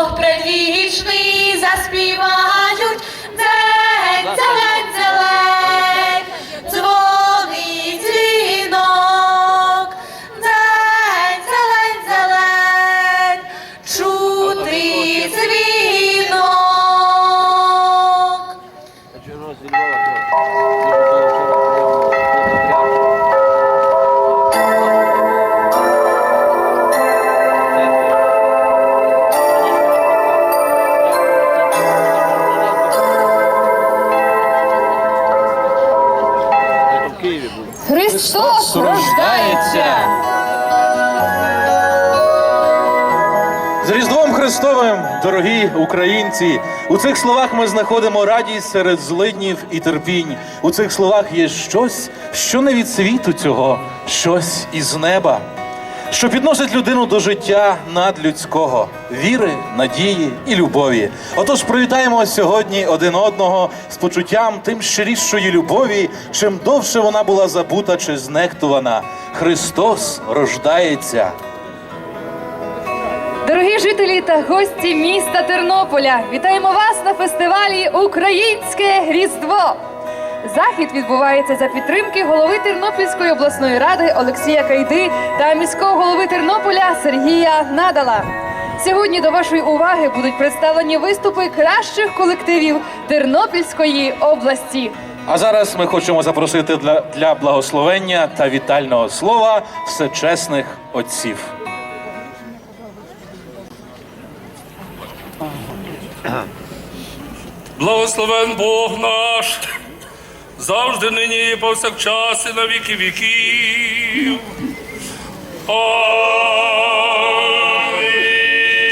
Бог предвічний заспівають. Христовим, дорогі українці! У цих словах ми знаходимо радість серед злиднів і терпінь. У цих словах є щось, що не від світу цього, щось із неба, що підносить людину до життя надлюдського, віри, надії і любові. Отож, привітаємо сьогодні один одного з почуттям тим щирішої любові, чим довше вона була забута чи знехтувана. Христос рождається. Дорогі жителі та гості міста Тернополя, вітаємо вас на фестивалі Українське Різдво. Захід відбувається за підтримки голови Тернопільської обласної ради Олексія Кайди та міського голови Тернополя Сергія Надала. Сьогодні до вашої уваги будуть представлені виступи кращих колективів Тернопільської області. А зараз ми хочемо запросити для, для благословення та вітального слова всечесних отців. Благословен Бог наш, завжди нині і повсякчас і на віки віків.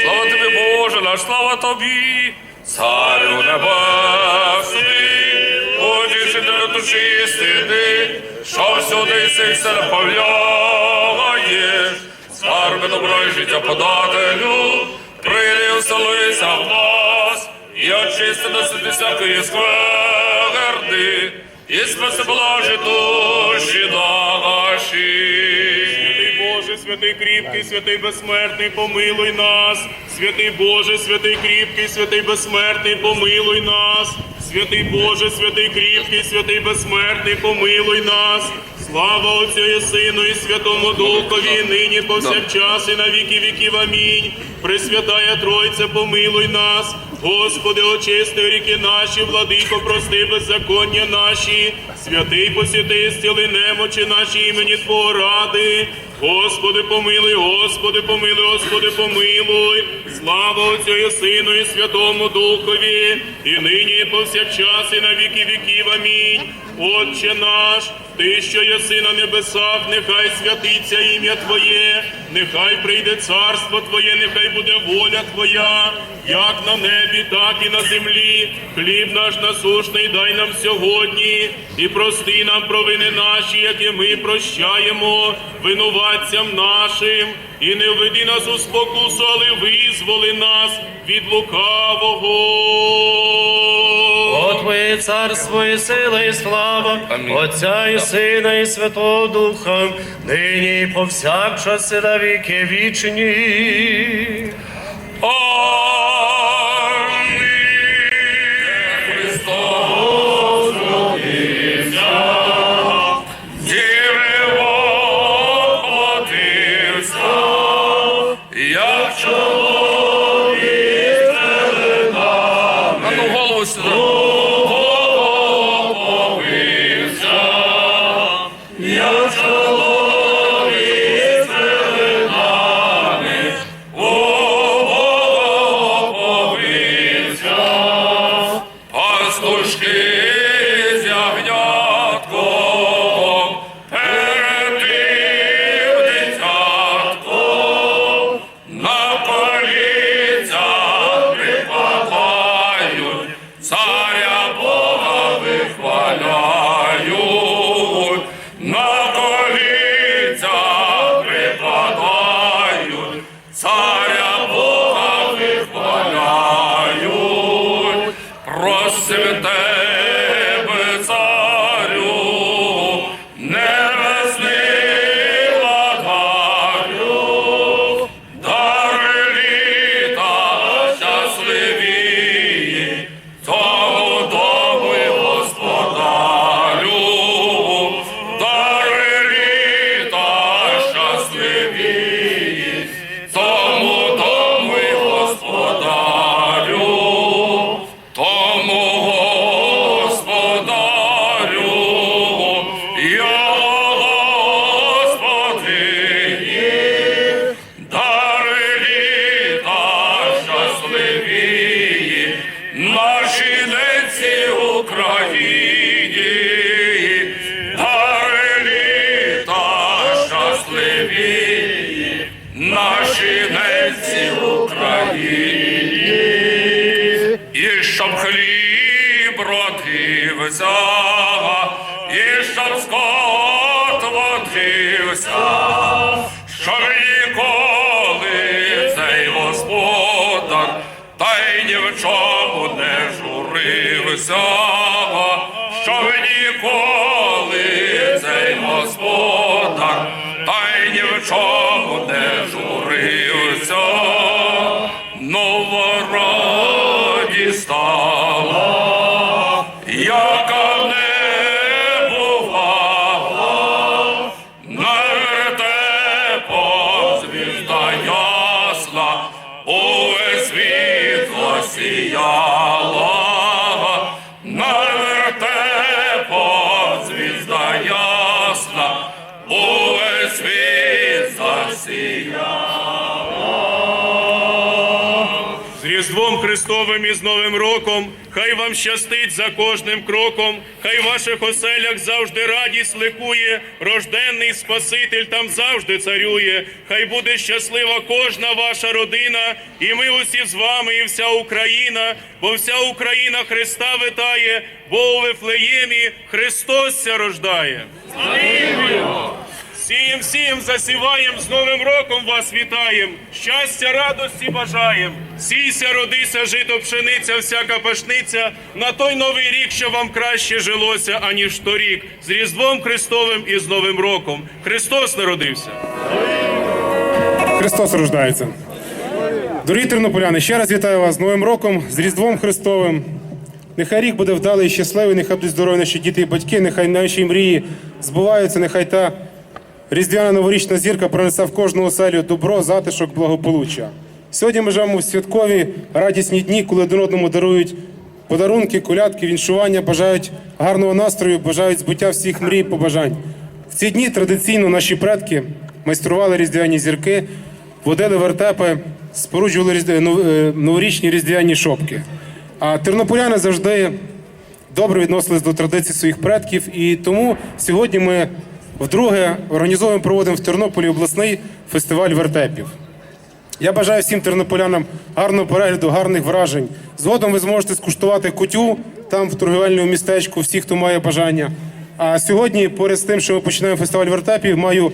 Слава тобі, Боже, наш слава тобі, царю небесний, утішителю душі стіни, що всюди си все наповняєш, скарби добро і життя подателю, очисти нас від всякої скверди, і спаси блажі душі наші. Боже, святий кріпкий, святий безсмертний, помилуй нас. Святий Боже, святий кріпкий, святий безсмертний, помилуй нас. Святий Боже, святий кріпкий, святий безсмертний, помилуй нас. Слава Отцю і Сину і Святому Духові, і нині повсякчас і на віки віків. Амінь. Пресвятая Тройця, помилуй нас. Господи, очисти ріки наші, владико, прости беззаконня наші, святий посіти, стіли немочі наші імені Твого ради. Господи, помилуй, Господи, помилуй, Господи, помилуй. Слава Отцю і Сину і Святому Духові, і нині, і повсякчас, і на віки віків. Амінь. Отче наш, ти, що єси на небесах, нехай святиться ім'я Твоє, нехай прийде царство Твоє, нехай буде воля Твоя, як на небі, так і на землі. Хліб наш насушний дай нам сьогодні, і прости нам провини наші, які ми прощаємо винуватцям нашим, і не введи нас у спокусу, але визволи нас від лукавого. О Твоє царство і сила, і слава, Амінь. Отця і Сина, і Святого Духа, нині і повсякчас і на віки вічні. Амінь. Левії, нашій неці Україні, дари щасливі, наші неці Україні, і щоб хліб родився, і щоб скот водився, щоб та й ні в чому не журився, щоб ніколи цей господар. Та й ні в чому не журився, новороді стала, яка не бувала, на вертепом звізда ясна, сіяла, на ясна, увесь світ засіяла. З Христовим і з Новим роком, хай вам щастить за кожним кроком, хай в ваших оселях завжди радість ликує, рожденний Спаситель там завжди царює. Хай буде щаслива кожна ваша родина, і ми усі з вами, і вся Україна, бо вся Україна Христа витає, бо у Вифлеємі Христос ся рождає. Сієм, сієм, засіваєм, з Новим роком вас вітаєм, щастя, радості бажаєм. Сійся, родися, жито, пшениця, всяка пашниця, на той новий рік, що вам краще жилося, аніж торік. З Різдвом Христовим і з Новим роком. Христос народився. Христос рождається. Дорогі тернополяни, ще раз вітаю вас з Новим роком, з Різдвом Христовим. Нехай рік буде вдалий і щасливий, нехай будуть здорові наші діти і батьки, нехай наші мрії збуваються, нехай та різдвяна новорічна зірка принесе в кожну оселю добро, затишок, благополуччя. Сьогодні ми живемо в святкові радісні дні, коли один одному дарують подарунки, колядки, віншування, бажають гарного настрою, бажають збуття всіх мрій, побажань. В ці дні традиційно наші предки майстрували різдвяні зірки, водили вертепи, споруджували різдв- е, новорічні різдвяні шопки. А тернополяни завжди добре відносились до традицій своїх предків, і тому сьогодні ми вдруге організовуємо проводимо в Тернополі обласний фестиваль вертепів. Я бажаю всім тернополянам гарного перегляду, гарних вражень. Згодом ви зможете скуштувати кутю там в торговельному містечку, всі, хто має бажання. А сьогодні, поряд з тим, що ми починаємо фестиваль вертепів, маю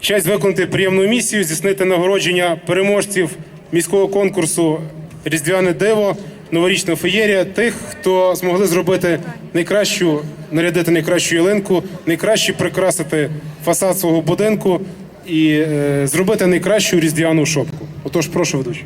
честь виконати приємну місію, здійснити нагородження переможців міського конкурсу Різдвяне диво, новорічна феєрія, тих, хто змогли зробити найкращу, нарядити найкращу ялинку, найкраще прикрасити фасад свого будинку і е, зробити найкращу різдвяну шопку. Отож, прошу ведучий.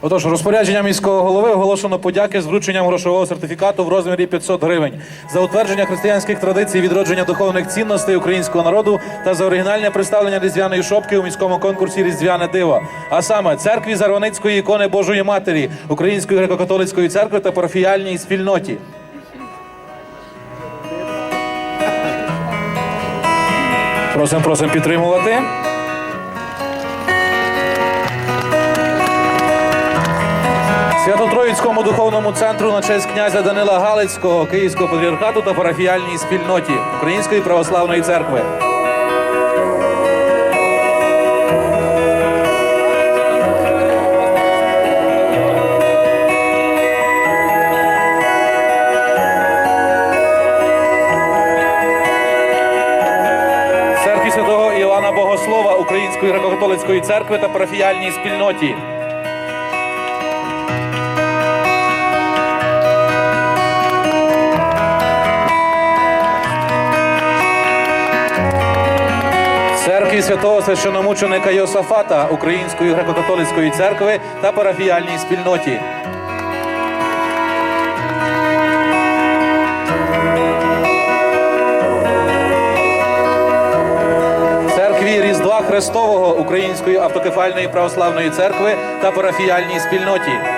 Отож, розпорядження міського голови оголошено подяки з врученням грошового сертифікату в розмірі 500 гривень за утвердження християнських традицій, відродження духовних цінностей українського народу та за оригінальне представлення різдвяної шопки у міському конкурсі Різдвяне диво. А саме церкві Зарваницької ікони Божої Матері, Української греко-католицької церкви та парафіяльній спільноті. Просимо, просимо підтримувати. Свято-Троїцькому духовному центру на честь князя Данила Галицького, Київського патріархату та парафіяльній спільноті Української православної церкви. Церкві святого Іоанна Богослова Української греко-католицької церкви та парафіяльній спільноті. Церкві святого священомученика Йосафата Української греко-католицької церкви та парафіяльній спільноті. Церкві Різдва Христового Української автокефальної православної церкви та парафіяльній спільноті.